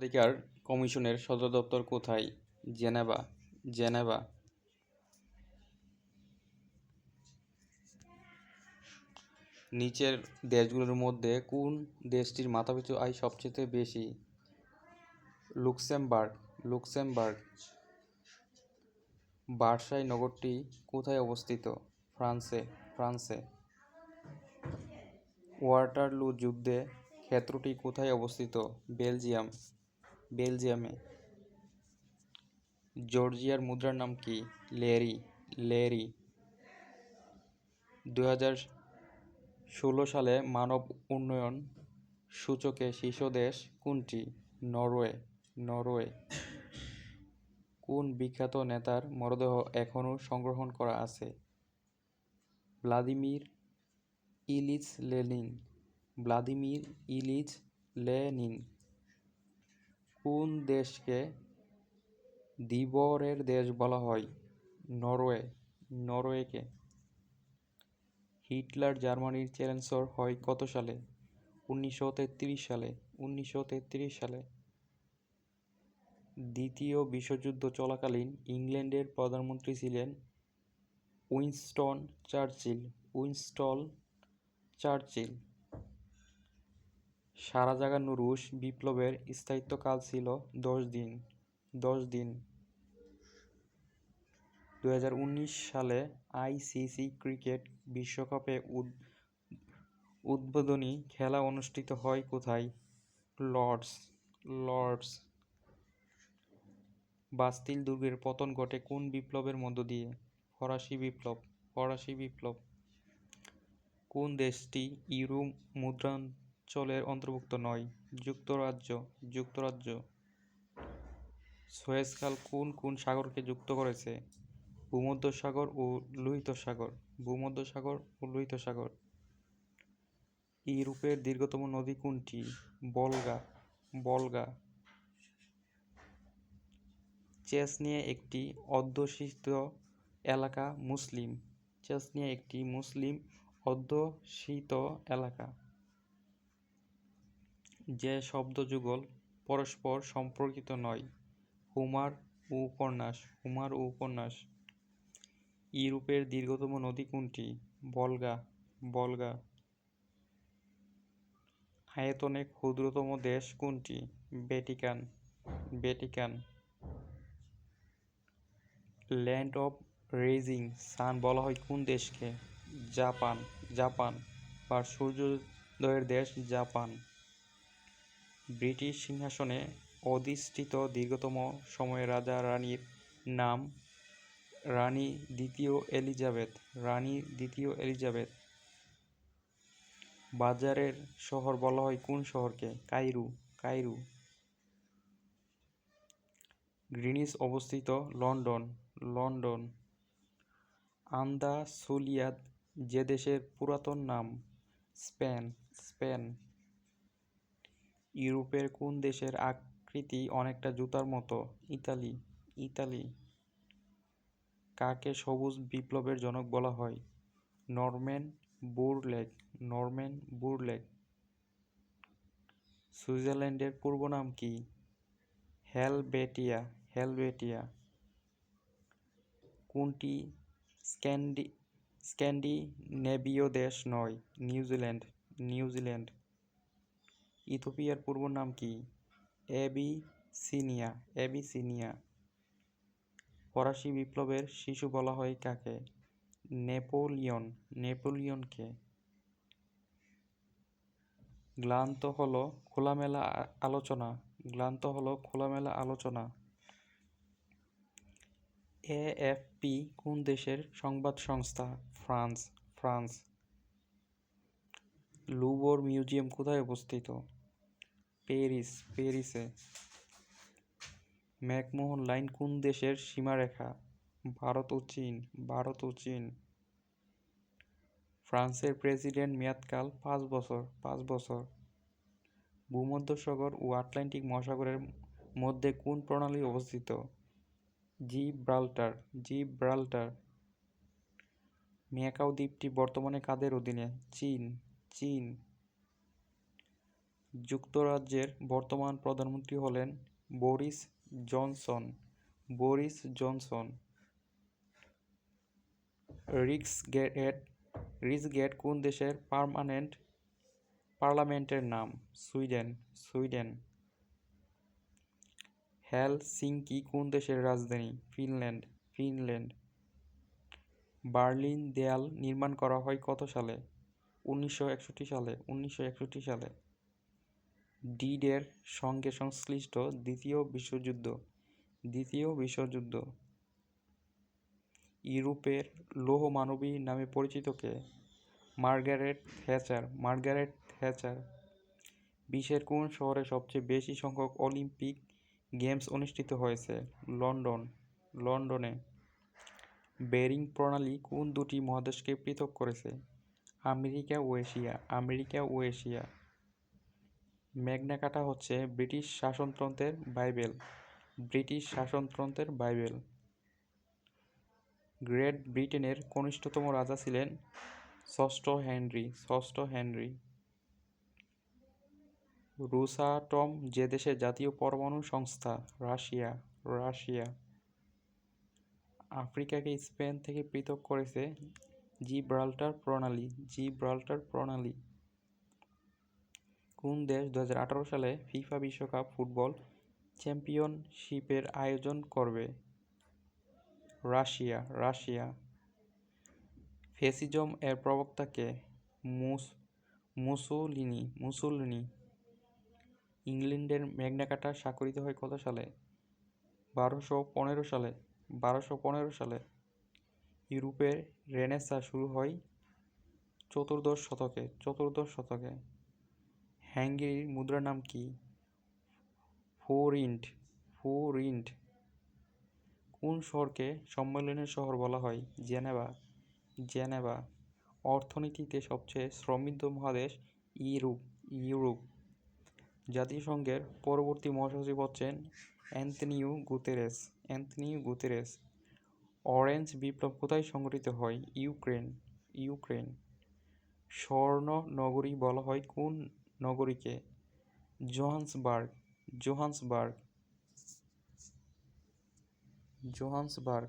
অধিকার কমিশনের সদর দপ্তর কোথায়? জেনেভা। জেনেভা। নিচের দেশগুলোর মধ্যে কোন দেশটির মাথাপিছু আয় সবচেয়ে বেশি? লুক্সেমবার্গ। লুক্সেমবার্গ। বার্সাই নগরটি কোথায় অবস্থিত? ফ্রান্সে। ফ্রান্সে। ওয়াটারলু যুদ্ধে ক্ষেত্রটি কোথায় অবস্থিত? বেলজিয়াম। বেলজিয়ামে। জর্জিয়ার মুদ্রার নাম কি? Lari lari. হাজার ষোলো সালে মানব উন্নয়ন সূচকে শীর্ষ দেশ কোনটি? Norway Norway. কোন বিখ্যাত নেতার মরদেহ এখনও সংগ্রহণ করা আছে? Vladimir Ilyich Lenin. Vladimir Ilyich Lenin. কোন দেশকে ধীবরের দেশ বলা হয়? নরওয়ে। নরওয়েকে। হিটলার জার্মানির চ্যান্সেলর হয় কত সালে? উনিশশো তেত্রিশ সালে। উনিশশো তেত্রিশ সালে। দ্বিতীয় বিশ্বযুদ্ধ চলাকালীন ইংল্যান্ডের প্রধানমন্ত্রী ছিলেন উইনস্টন চার্চিল। Winston Churchill. সারা জাগানো রুশ বিপ্লবের স্থায়িত্বকাল ছিল দশ দিন দশ দিন। দু হাজার উনিশ সালে আইসিসি ক্রিকেট বিশ্বকাপে উদ- উদ্বোধনী খেলা অনুষ্ঠিত হয় কোথায়? Lords Lords. বাস্তিল দুর্গের পতন ঘটে কোন বিপ্লবের মধ্য দিয়ে? ফরাসি বিপ্লব ফরাসি বিপ্লব। কোন দেশটি ইউরো মুদ্রাঞ্চলের অন্তর্ভুক্ত নয়। যুক্তরাজ্য যুক্তরাজ্য। সুয়েজ খাল কোন কোন সাগরকে যুক্ত করেছে? ভূমধ্যসাগর ও লোহিত সাগর ভূমধ্যসাগর ও লোহিত সাগর ইউরোপের দীর্ঘতম নদী কোনটি? বলগা। বলগা। চেচনিয়া একটি অধ্যুষিত এলাকা মুসলিম। চেচনিয়া একটি মুসলিম অধ্যুষিত এলাকা। যে শব্দযুগল পরস্পর সম্পর্কিত নয়। হোমার ও উপন্যাস, হোমার ও উপন্যাস। ইউরোপের দীর্ঘতম নদী কোনটি? বলগা বলগা। আয়তনে ক্ষুদ্রতম দেশ কোনটি? Vatican Vatican. Land of rising sun বলা হয় কোন দেশকে? Japan Japan. বা সূর্যোদয়ের দেশ জাপান। ব্রিটিশ সিংহাসনে অধিষ্ঠিত দীর্ঘতম সময়ের রাজা রানীর নাম রানী দ্বিতীয় এলিজাবেথ, রানী দ্বিতীয় এলিজাবেথ। বাজারের শহর বলা হয় কোন শহরকে? Cairo Cairo. গ্রিনিচ অবস্থিত লন্ডন লন্ডন। আন্দা আন্দাসুলিয়াত যে দেশের পুরাতন নাম, স্পেন স্পেন। ইউরোপের কোন দেশের আকৃতি অনেকটা জুতার মতো? ইতালি। ইতালি। কাকে সবুজ বিপ্লবের জনক বলা হয়? Norman Borlaug. Norman Borlaug. সুইজারল্যান্ডের পূর্ব নাম কি? হেলবেটিয়া হেলবেটিয়া কোনটি স্ক্যান্ডি, স্ক্যান্ডিনেভীয় দেশ নয়? New Zealand. New Zealand. ইথিওপিয়ার পূর্ব নাম কি? এবিসিনিয়া এবিসিনিয়া ফরাসি বিপ্লবের শিশু বলা হয় কাকে? নেপোলিয়ন, নেপোলিয়নকে। গ্লান্ত হলো খোলামেলা আলোচনা, গ্লান্ত হলো খোলামেলা আলোচনা। এএফপি কোন দেশের সংবাদ সংস্থা? France France. লুভর মিউজিয়াম কোথায় অবস্থিত? প্যারিস প্যারিসে ম্যাকমোহন লাইন কোন দেশের সীমারেখা? ভারত ও চীন, ভারত ও চীন। ফ্রান্সের প্রেসিডেন্ট মেয়াদকাল পাঁচ বছর পাঁচ বছর। ভূমধ্যসাগর ও আটলান্টিক মহাসাগরের মধ্যে কোন প্রণালী অবস্থিত? Gibraltar Gibraltar. ম্যাকাও দ্বীপটি বর্তমানে কাদের অধীনে? চীন চীন। যুক্তরাজ্যের বর্তমান প্রধানমন্ত্রী হলেন Boris Johnson. Boris Johnson Riksdag রিচগেট কোন দেশের পার্মানেন্ট পার্লামেন্টের নাম? সুইডেন। সুইডেন। হেলসিঙ্কি কোন দেশের রাজধানী? ফিনল্যান্ড। ফিনল্যান্ড। বার্লিন দেয়াল নির্মাণ করা হয় কত সালে? উনিশশো একষট্টি সালে। উনিশশো একষট্টি সালে। ডিডের সঙ্গে সংশ্লিষ্ট দ্বিতীয় বিশ্বযুদ্ধ দ্বিতীয় বিশ্বযুদ্ধ। ইউরোপের লৌহ মানবী নামে পরিচিতকে মার্গারেট থ্যাচার। মার্গারেট থ্যাচার বিশ্বের কোন শহরে সবচেয়ে বেশি সংখ্যক অলিম্পিক গেমস অনুষ্ঠিত হয়েছে? লন্ডন। লন্ডনে। বেরিং প্রণালী কোন দুটি মহাদেশকে পৃথক করেছে? আমেরিকা ও এশিয়া। আমেরিকা ও এশিয়া। ম্যাগনা কাটা হচ্ছে ব্রিটিশ শাসনতন্ত্রের বাইবেল, ব্রিটিশ শাসনতন্ত্রের বাইবেল। গ্রেট ব্রিটেনের কনিষ্ঠতম রাজা ছিলেন ষষ্ঠ হেনরি ষষ্ঠ হেনরি। রুসাটম, যে দেশের জাতীয় পরমাণু সংস্থা, রাশিয়া রাশিয়া। আফ্রিকাকে স্পেন থেকে পৃথক করেছে জিব্রাল্টার প্রণালী জিব্রাল্টার প্রণালী। কোন দেশ দু হাজার আঠেরো সালে ফিফা বিশ্বকাপ ফুটবল চ্যাম্পিয়নশিপের আয়োজন করবে? Russia Russia. ফেসিজম এর প্রবক্তাকে মুস, মুসোলিনি মুসোলিনি। ইংল্যান্ডের ম্যাগনাকাটা স্বাক্ষরিত হয় কত সালে? বারোশো পনেরো সালে, বারোশো পনেরো সালে। ইউরোপের রেনেসা শুরু হয় চতুর্দশ শতকে চতুর্দশ শতকে। হ্যাঙ্গেরির মুদ্রার নাম কি? ফোরিন্ট ফোরিন্ট। কোন শহরকে সম্মেলনের শহর বলা হয়? জেনেভা। জেনেভা, অর্থনীতিতে সবচেয়ে সমৃদ্ধ মহাদেশ ইউরোপ ইউরোপ। জাতিসংঘের পরবর্তী মহাসচিব হচ্ছেন Antonio Guterres Antonio Guterres. Orange বিপ্লব কোথায় সংঘটিত হয়? Ukraine Ukraine. স্বর্ণ নগরী বলা হয় কোন নগরীকে জোহান্সবার্গ জোহান্সবার্গ জোহান্সবার্গ